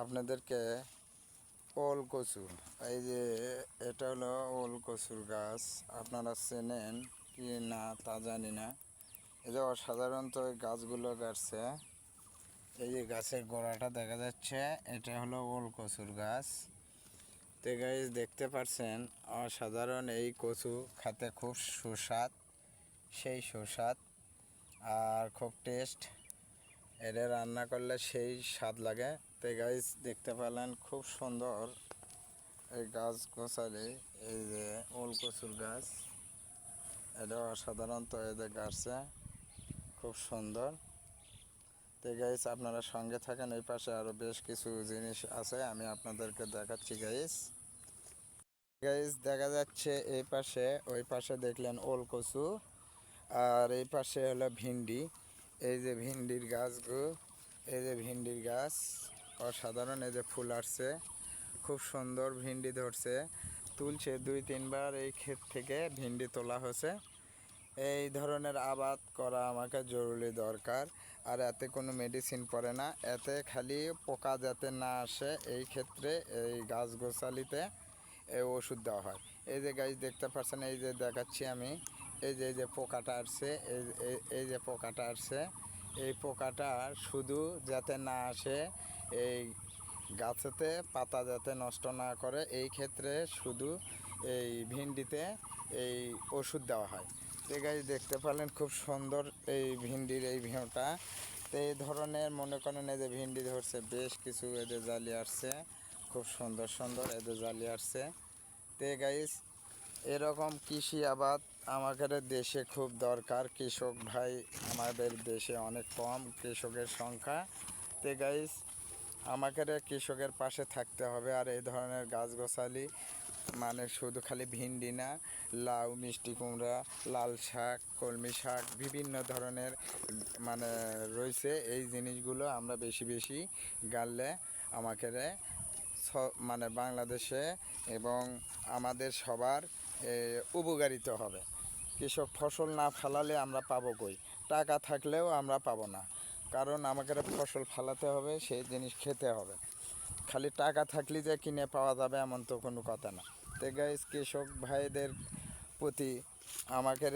আপনাদেরকে ওল কচু এই যে এটা হলো ওল কচুর গাছ, আপনারা চেনেন কি না তা জানি না। এই যে অসাধারণত এই গাছগুলো গাছছে এই যে গাছের গোড়াটা দেখা যাচ্ছে, এটা হলো ওল কচুর গাছ। তো গাছ দেখতে পাচ্ছেন, অসাধারণ এই কচু খাতে খুব সুস্বাদ, সেই সুস্বাদ, আর খুব টেস্ট এটা রান্না করলে সেই স্বাদ লাগে। তো গাছ দেখতে পেলেন খুব সুন্দর এই গাছ গোছালি, এই যে ওল কচুর গাছ। এটা অসাধারণত এদের গাছে খুব সুন্দর। তো গাইস আপনারা সঙ্গে থাকেন, এই পাশে আরও বেশ কিছু জিনিস আছে, আমি আপনাদেরকে দেখাচ্ছি গাইস গাইস দেখা যাচ্ছে এই পাশে, ওই পাশে দেখলেন ওল কচু, আর এই পাশে হলো ভিন্ডি। এই যে ভিন্ডির গাছগুলো এই যে ভিন্ডির গাছ, অসাধারণ এই যে ফুল আসছে। খুব সুন্দর ভিন্ডি ধরছে। তুলছে দুই, তিনবার এই ক্ষেত থেকে ভিন্ডি তোলা হয়েছে। এই ধরনের আবাদ করা আমাকে জরুরি দরকার, আর এতে কোনো মেডিসিন পড়ে না। এতে খালি পোকা যাতে না আসে, এই ক্ষেত্রে এই গাছ গোছালিতে ওষুধ দেওয়া হয়। এই যে গাছ দেখতে পাচ্ছেন, এই যে দেখাচ্ছি আমি। এই যে এই যে পোকাটা আসছে, এই, এই- যে পোকাটা আসছে, এই পোকাটা শুধু যাতে না আসে, এই গাছেতে পাতা যাতে নষ্ট না করে, এই ক্ষেত্রে শুধু এই ভিন্ডিতে এই ওষুধ দেওয়া হয়। তো গাছ দেখতে পেলেন খুব সুন্দর এই ভিন্ডির এই ভিউটা। তো এই ধরনের মনে করেন এই যে ভিন্ডি ধরছে, বেশ কিছু এদের জালি আসছে, খুব সুন্দর সুন্দর এদের জালি আসছে। তে গাইস এরকম কৃষি আবাদ আমাদের দেশে খুব দরকার কৃষক ভাই, আমাদের দেশে অনেক কম কৃষকের সংখ্যা। তে গাইস আমাকে কৃষকের পাশে থাকতে হবে আর এই ধরনের গাছ গোছালি মানে শুধু খালি ভিন্ডি না, লাউ, মিষ্টি কুমড়া, লাল শাক, কলমি শাক, বিভিন্ন ধরনের মানে রয়েছে। এই জিনিসগুলো আমরা বেশি বেশি গাললে আমাকে মানে বাংলাদেশে এবং আমাদের সবার উপকারিত হবে। কৃষক ফসল না ফেলালে আমরা পাবো কই? টাকা থাকলেও আমরা পাবো না। কারণ আমাকে ফসল ফলাতে হবে, সেই জিনিস খেতে হবে। খালি টাকা থাকলে যে কিনে পাওয়া যাবে এমন তো কোনো কথা না। তো গাইস কৃষক ভাইদের প্রতি আমাকে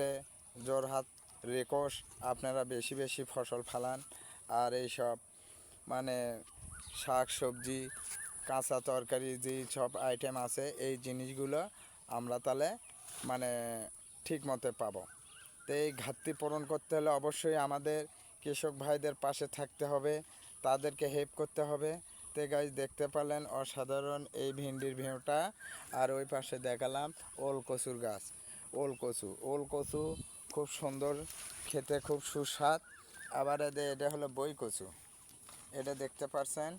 জোরহাত রেকর্ড আপনারা বেশি বেশি ফসল ফলান। আর এইসব মানে শাক সবজি কাঁচা তরকারি যে সব আইটেম আছে, এই জিনিসগুলো আমরা তাহলে মানে ঠিক মতো পাবো। তো এই ঘাটতি পূরণ করতে হলে অবশ্যই আমাদের কৃষক ভাইদের পাশে থাকতে হবে, তাদেরকে হেল্প করতে হবে। তো গাছ দেখতে পেলেন অসাধারণ এই ভিন্ডির ভিউটা। আর ওই পাশে দেখালাম ওল কচুর গাছ। ওল কচু ওল কচু খুব সুন্দর, খেতে খুব সুস্বাদ। আবার এটা হলো বই কচু এটা দেখতে পারছেন?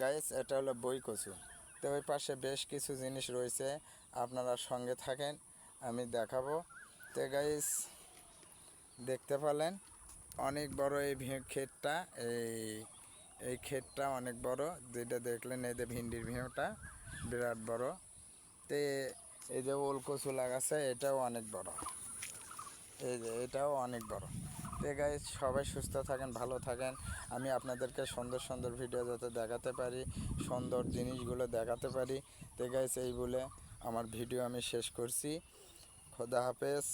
গাইস এটা হলো বই কচু। তো ওই পাশে বেশ কিছু জিনিস রয়েছে, আপনারা সঙ্গে থাকেন, আমি দেখাবো। তো গাইস দেখতে পেলেন, অনেক বড় এই ক্ষেতটা, এই এই ক্ষেতটা অনেক বড়। যেটা দেখলেন, এই যে ভিন্ডির ভিউটা, বিরাট বড়। তে এই যে ওল কচু লাগাচ্ছে এটাও অনেক বড়। এই যে, এটাও অনেক বড়। তো গাইজ সবাই সুস্থ থাকেন, ভালো থাকেন। আমি আপনাদেরকে সুন্দর সুন্দর ভিডিও যাতে দেখাতে পারি, সুন্দর জিনিসগুলো দেখাতে পারি। তে গাইজ এই বলে আমার ভিডিও আমি শেষ করছি। খোদা হাফেজ।